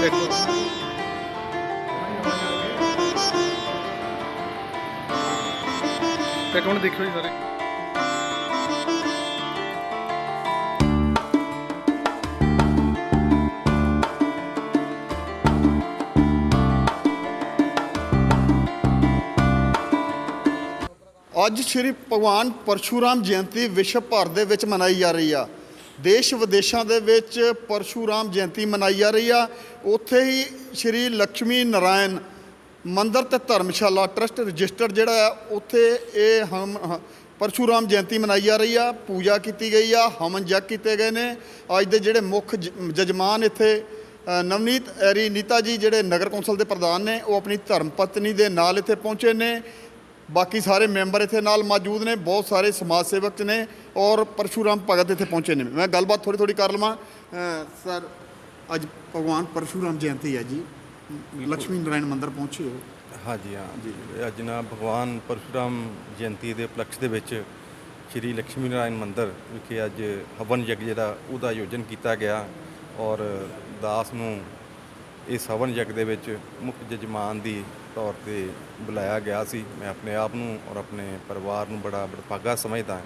ਦੇਖੋ। ਤੇ ਕੌਣ ਦੇਖਿਓ ਜੀ ਸਾਰੇ। ਅੱਜ ਸ੍ਰੀ ਭਗਵਾਨ ਪਰਸ਼ੂਰਾਮ ਜਯੰਤੀ ਵਿਸ਼ਵ ਭਰ ਦੇ ਵਿੱਚ ਮਨਾਈ ਜਾ ਰਹੀ ਆ। ਦੇਸ਼ ਵਿਦੇਸ਼ਾਂ ਦੇ ਵਿੱਚ ਪਰਸ਼ੂਰਾਮ ਜਯੰਤੀ ਮਨਾਈ ਜਾ ਰਹੀ ਆ। ਉੱਥੇ ਹੀ ਸ੍ਰੀ ਲక్ష్ਮੀ ਨਾਰਾਇਣ ਮੰਦਿਰ ਤੇ ਧਰਮਸ਼ਾਲਾ ਟਰਸਟ ਰਜਿਸਟਰਡ ਜਿਹੜਾ ਆ, ਉੱਥੇ ਇਹ ਹਮ, ਹ- ਪਰਸ਼ੂਰਾਮ ਜਯੰਤੀ ਮਨਾਈ ਜਾ ਰਹੀ ਆ। ਪੂਜਾ ਕੀਤੀ ਗਈ ਆ, ਹਵਨ ਜਗ ਕੀਤੇ ਗਏ ਨੇ। ਅੱਜ ਦੇ ਜਿਹੜੇ ਮੁੱਖ ਜ- ਜਜਮਾਨ ਇੱਥੇ ਨਵਨੀਤ ਐਰੀ ਨੀਤਾ ਜੀ, ਜਿਹੜੇ ਨਗਰ ਕੌਂਸਲ ਦੇ ਪ੍ਰਧਾਨ ਨੇ, ਉਹ ਆਪਣੀ ਧਰਮ ਪਤਨੀ ਦੇ ਨਾਲ ਇੱਥੇ ਪਹੁੰਚੇ ਨੇ। ਬਾਕੀ ਸਾਰੇ ਮੈਂਬਰ ਇੱਥੇ ਨਾਲ ਮੌਜੂਦ ਨੇ ਬਹੁਤ ਸਾਰੇ ਸਮਾਜ ਸੇਵਕ ਨੇ ਔਰ ਪਰਸ਼ੂਰਾਮ ਭਗਤ ਇੱਥੇ ਪਹੁੰਚੇ ਨੇ। ਮੈਂ ਗੱਲਬਾਤ ਥੋੜੀ ਥੋੜੀ ਕਰ ਲਵਾਂ। ਸਰ ਅੱਜ ਭਗਵਾਨ ਪਰਸ਼ੂਰਾਮ ਜਯੰਤੀ ਹੈ ਜੀ। ਲక్ష్ਮੀ ਨਾਰਾਇਣ ਮੰਦਰ ਪਹੁੰਚੇ ਹੋ। ਹਾਂਜੀ ਹਾਂ। ਜੀ। ਅੱਜ ਨਾ ਭਗਵਾਨ ਪਰਸ਼ੂਰਾਮ ਜਯੰਤੀ ਦੇ ਉਪਲਕਸ਼ ਦੇ ਵਿੱਚ ਸ਼੍ਰੀ ਲక్ష్ਮੀ ਨਾਰਾਇਣ ਮੰਦਰ ਵਿਖੇ ਅੱਜ ਹਵਨ ਯੱਗ ਜਿਹੜਾ ਉਹਦਾ ਆਯੋਜਨ ਕੀਤਾ ਗਿਆ ਔਰ ਦਾਸ ਨੂੰ ਇਸ ਹਵਨ ਯੱਗ ਦੇ ਵਿੱਚ ਮੁੱਖ ਜਜਮਾਨ ਦੀ ਤੌਰ ਤੇ ਬੁਲਾਇਆ ਗਿਆ ਸੀ। ਮੈਂ ਆਪਣੇ ਆਪ ਨੂੰ ਔਰ ਆਪਣੇ ਪਰਿਵਾਰ ਨੂੰ ਬੜਾ ਬੜਭਾਗਾ ਸਮਝਦਾ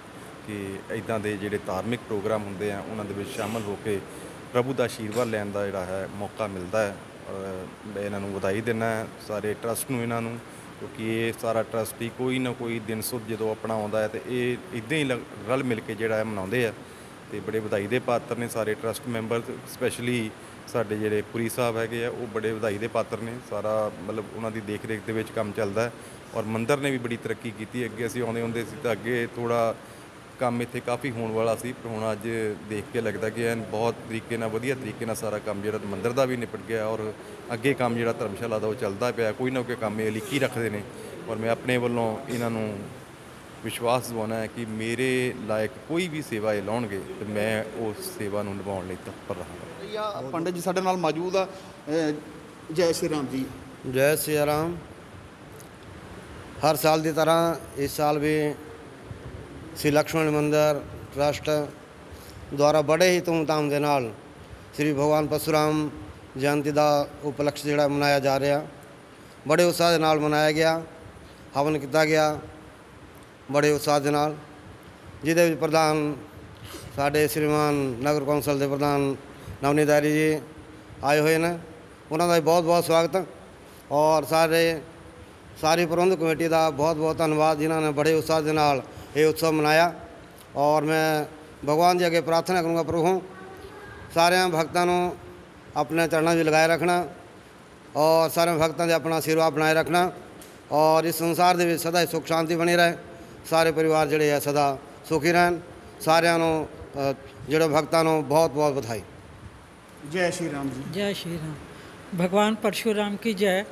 ਕਿ ਇਦਾਂ ਦੇ ਜਿਹੜੇ ਧਾਰਮਿਕ ਪ੍ਰੋਗਰਾਮ ਹੁੰਦੇ ਆ, ਉਹਨਾਂ ਦੇ ਵਿੱਚ ਸ਼ਾਮਲ ਹੋ ਕੇ ਪ੍ਰਭੂ ਦਾ ਆਸ਼ੀਰਵਾਦ ਲੈਣ ਦਾ ਜਿਹੜਾ ਹੈ ਮੌਕਾ ਮਿਲਦਾ ਹੈ। ਔਰ ਮੈਂ ਇਹਨਾਂ ਨੂੰ ਵਧਾਈ ਦਿੰਦਾ ਸਾਰੇ ਟਰਸਟ ਨੂੰ ਇਹਨਾਂ ਨੂੰ, ਕਿਉਂਕਿ ਇਹ ਸਾਰਾ ਟਰਸਟ ਹੀ ਕੋਈ ਨਾ ਕੋਈ ਦਿਨ ਸੁੱਧ ਜਦੋਂ ਆਪਣਾ ਆਉਂਦਾ ਹੈ ਤੇ ਇਹ ਇਦਾਂ ਹੀ ਲ- ਰਲ ਮਿਲ ਕੇ ਜਿਹੜਾ ਹੈ ਮਨਾਉਂਦੇ ਆ। ਤੇ ਬੜੇ ਵਧਾਈ ਦੇ ਪਾਤਰ ਨੇ ਸਾਰੇ ਟਰਸਟ ਮੈਂਬਰ ਸਪੈਸ਼ਲੀ ਸਾਡੇ ਜਿਹੜੇ ਪੁਰੀ ਸਾਹਿਬ ਹੈਗੇ ਆ, ਉਹ ਬੜੇ ਵਧਾਈ ਦੇ ਪਾਤਰ ਨੇ। ਸਾਰਾ ਮਤਲਬ ਉਹਨਾਂ ਦੀ ਦੇਖ ਰੇਖ ਦੇ ਵਿੱਚ ਕੰਮ ਚੱਲਦਾ ਹੈ ਔਰ ਮੰਦਰ ਨੇ ਵੀ ਬੜੀ ਤਰੱਕੀ ਕੀਤੀ ਅੱਗੇ ਅਸੀਂ ਆਉਂਦੇ ਹੁੰਦੇ ਸੀ ਤਾਂ ਅੱਗੇ ਥੋੜਾ ਕੰਮ ਇੱਥੇ ਕਾਫੀ ਹੋਣ ਵਾਲਾ ਸੀ, ਪਰ ਹੁਣ ਅੱਜ ਦੇਖ ਕੇ ਲੱਗਦਾ ਕਿ ਐਨ ਬਹੁਤ ਤਰੀਕੇ ਨਾਲ, ਵਧੀਆ ਤਰੀਕੇ ਨਾਲ ਸਾਰਾ ਕੰਮ ਜਿਹੜਾ ਮੰਦਰ ਦਾ ਵੀ ਨਿਪਟ ਗਿਆ ਔਰ ਅੱਗੇ ਕੰਮ ਜਿਹੜਾ ਧਰਮਸ਼ਾਲਾ ਦਾ ਉਹ ਚੱਲਦਾ ਪਿਆ। ਕੋਈ ਨਾ ਕੋਈ ਕੰਮ ਇਹ ਲਿਖੀ ਰੱਖਦੇ ਨੇ। ਔਰ ਮੈਂ ਆਪਣੇ ਵੱਲੋਂ ਇਹਨਾਂ ਨੂੰ ਵਿਸ਼ਵਾਸ ਦਿਵਾਉਣਾ ਹੈ ਕਿ ਮੇਰੇ ਲਾਇਕ ਕੋਈ ਵੀ ਸੇਵਾ ਇਹ ਲਾਉਣਗੇ, ਤੇ ਮੈਂ ਉਸ ਸੇਵਾ ਨੂੰ ਨਿਭਾਉਣ ਲਈ ਤਤਪਰ ਰਹਾਂਗਾ। ਸ਼ੁਕਰੀਆ ਪੰਡਿਤ ਜੀ ਸਾਡੇ ਨਾਲ ਮੌਜੂਦ ਆ ਜੈ ਸ਼੍ਰੀ ਰਾਮ ਜੀ। ਜੈ ਸ਼੍ਰੀ ਰਾਮ। ਹਰ ਸਾਲ ਦੀ ਤਰ੍ਹਾਂ ਇਸ ਸਾਲ ਵੀ ਸ੍ਰੀ ਲਕਸ਼ਮਣ ਮੰਦਰ ਟਰਸਟ ਦੁਆਰਾ ਬੜੇ ਹੀ ਧੂਮਧਾਮ ਦੇ ਨਾਲ ਸ੍ਰੀ ਭਗਵਾਨ ਪਰਸ਼ੁਰਾਮ ਜਯੰਤੀ ਦਾ ਉਪਲਕਸ਼ ਜਿਹੜਾ ਮਨਾਇਆ ਜਾ ਰਿਹਾ, ਬੜੇ ਉਤਸ਼ਾਹ ਦੇ ਨਾਲ ਮਨਾਇਆ ਗਿਆ, ਹਵਨ ਕੀਤਾ ਗਿਆ, ਬੜੇ ਉਤਸ਼ਾਹ ਦੇ ਨਾਲ, ਜਿਹਦੇ ਵਿੱਚ ਪ੍ਰਧਾਨ ਸਾਡੇ ਸ਼੍ਰੀਮਾਨ ਨਗਰ ਕੌਂਸਲ ਦੇ ਪ੍ਰਧਾਨ ਨਵਨੀਤ ਆਰੀ ਜੀ ਆਏ ਹੋਏ ਨੇ। ਉਹਨਾਂ ਦਾ ਵੀ ਬਹੁਤ ਬਹੁਤ ਸਵਾਗਤ। ਔਰ ਸਾਰੇ, ਸਾਰੀ ਪ੍ਰਬੰਧਕ ਕਮੇਟੀ ਦਾ ਬਹੁਤ ਬਹੁਤ ਧੰਨਵਾਦ ਜਿਨ੍ਹਾਂ ਨੇ ਬੜੇ ਉਤਸ਼ਾਹ ਦੇ ਨਾਲ ਇਹ ਉਤਸਵ ਮਨਾਇਆ। ਔਰ ਮੈਂ ਭਗਵਾਨ ਜੀ ਅੱਗੇ ਪ੍ਰਾਰਥਨਾ ਕਰੂੰਗਾ, ਪ੍ਰਭੂ। ਸਾਰਿਆਂ ਭਗਤਾਂ ਨੂੰ ਆਪਣੇ ਚਰਨਾਂ 'ਚ ਲਗਾਏ ਰੱਖਣਾ। ਔਰ ਸਾਰੇ ਭਗਤਾਂ ਦੇ ਆਪਣਾ ਆਸ਼ੀਰਵਾਦ ਬਣਾਏ ਰੱਖਣਾ। ਔਰ ਇਸ ਸੰਸਾਰ ਦੇ ਵਿੱਚ ਸਦਾ ਹੀ ਸੁਖ, ਸ਼ਾਂਤੀ ਬਣੀ ਰਹੇ। ਸਾਰੇ ਪਰਿਵਾਰ ਜਿਹੜੇ ਆ ਸਦਾ ਸੁਖੀ ਰਹਿਣ। ਸਾਰਿਆਂ ਨੂੰ ਜਿਹੜੇ ਭਗਤਾਂ ਨੂੰ ਬਹੁਤ ਬਹੁਤ ਵਧਾਈ। जय श्री राम जी। जय श्री राम। भगवान परशुराम की जय।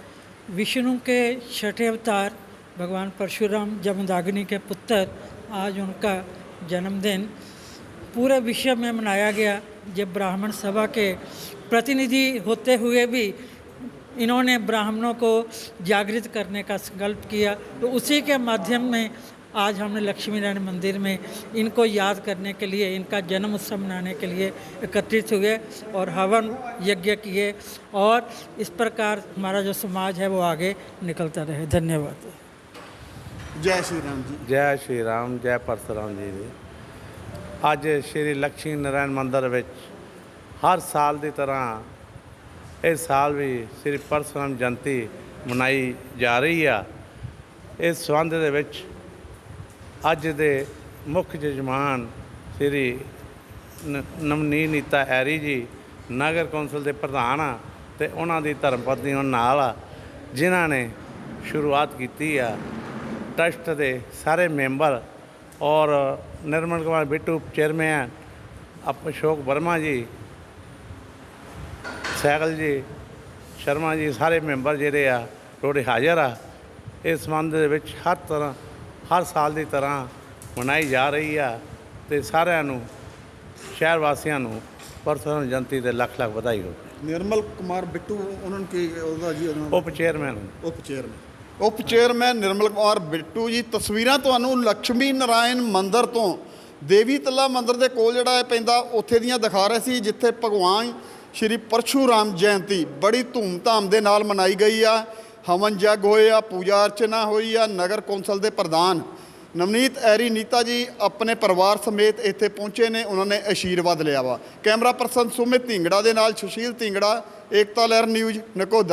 विष्णु के छठे अवतार, भगवान परशुराम जमदाग्नि के पुत्र, आज उनका जन्मदिन। पूरे विश्व में मनाया गया। जब ब्राह्मण सभा के प्रतिनिधि होते हुए भी इन्होंने ब्राह्मणों को जागृत करने का संकल्प किया तो उसी के माध्यम में आज हमने लक्ष्मी नारायण मंदिर में इनको याद करने के लिए इनका जन्म उत्सव मनाने के लिए एकत्रित हुए और हवन यज्ञ किए और इस प्रकार हमारा जो समाज है वो आगे निकलता रहे। धन्यवाद। जय श्री राम जी। जय श्री राम जय परशुराम जी जी अज श्री लक्ष्मी नारायण मंदिर हर साल की तरह इस साल भी श्री परशुराम जयंती मनाई जा रही है। इस ਇਸ ਸੰਬੰਧ ਅੱਜ ਦੇ ਮੁੱਖ ਜਜਮਾਨ ਸ਼੍ਰੀ ਨ- ਨਵਨੀਤ ਐਰੀ ਜੀ ਨਗਰ ਕੌਂਸਲ ਦੇ ਪ੍ਰਧਾਨ ਆ ਤੇ ਉਹਨਾਂ ਦੀ ਧਰਮ ਪਤਨੀ ਉਹਨਾਂ ਨਾਲ ਆ, ਜਿਨ੍ਹਾਂ ਨੇ ਸ਼ੁਰੂਆਤ ਕੀਤੀ ਆ ਟਰਸਟ ਦੇ ਸਾਰੇ ਮੈਂਬਰ ਔਰ ਨਿਰਮਲ ਕੁਮਾਰ ਬਿੱਟੂ ਚੇਅਰਮੈਨ, ਅਪ, ਅਸ਼ੋਕ ਵਰਮਾ ਜੀ ਸੈਗਲ ਜੀ, ਸ਼ਰਮਾ ਜੀ, ਸਾਰੇ ਮੈਂਬਰ ਜਿਹੜੇ ਆ ਟੋਟੇ ਹਾਜ਼ਰ ਆ। ਇਸ ਸੰਬੰਧ ਦੇ ਵਿੱਚ ਹਰ ਤਰ੍ਹਾਂ ਹਰ ਸਾਲ ਦੀ ਤਰ੍ਹਾਂ ਮਨਾਈ ਜਾ ਰਹੀ ਆ ਤੇ ਸਾਰਿਆਂ ਨੂੰ ਸ਼ਹਿਰ ਵਾਸੀਆਂ ਨੂੰ ਪਰਸੋਂ ਜਯੰਤੀ ਦੇ ਲੱਖ ਲੱਖ ਵਧਾਈ ਹੋਵੇ। ਨਿਰਮਲ ਕੁਮਾਰ ਬਿੱਟੂ ਉਹਨਾਂ ਨੂੰ ਕੀ ਉਹਦਾ ਜੀ ਉਪ ਚੇਅਰਮੈਨ ਉਪ ਚੇਅਰਮੈਨ। ਉਪ ਚੇਅਰਮੈਨ ਨਿਰਮਲ ਕੁਮਾਰ ਬਿੱਟੂ ਜੀ ਤਸਵੀਰਾਂ ਤੁਹਾਨੂੰ ਲక్ష్ਮੀ ਨਾਰਾਇਣ ਮੰਦਿਰ ਤੋਂ ਦੇਵੀ ਤਲਾ ਮੰਦਿਰ ਦੇ ਕੋਲ ਜਿਹੜਾ ਇਹ ਪੈਂਦਾ ਉੱਥੇ ਦੀਆਂ ਦਿਖਾ ਰਹੇ ਸੀ ਜਿੱਥੇ ਭਗਵਾਨ ਸ਼੍ਰੀ ਪਰਸ਼ੂਰਾਮ ਜਯੰਤੀ ਬੜੀ ਧੂਮਧਾਮ ਦੇ ਨਾਲ ਮਨਾਈ ਗਈ ਆ। ਹਵਨ ਜਗ ਹੋਏ ਆ, ਪੂਜਾ ਅਰਚਨਾ ਹੋਈ ਆ, ਨਗਰ ਕੌਂਸਲ ਦੇ ਪ੍ਰਧਾਨ। ਨਵਨੀਤ ਐਰੀ ਨੀਤਾ ਜੀ ਆਪਣੇ ਪਰਿਵਾਰ ਸਮੇਤ ਇੱਥੇ ਪਹੁੰਚੇ ਨੇ, ਉਹਨਾਂ ਨੇ ਆਸ਼ੀਰਵਾਦ ਲਿਆ ਵਾ। ਕੈਮਰਾ ਪਰਸਨ ਸੁਮਿਤ ਢਿੰਗੜਾ ਦੇ ਨਾਲ ਸੁਸ਼ੀਲ ਢਿੰਗੜਾ, ਏਕਤਾ ਲਹਿਰ ਨਿਊਜ਼ ਨਕੋਦਾ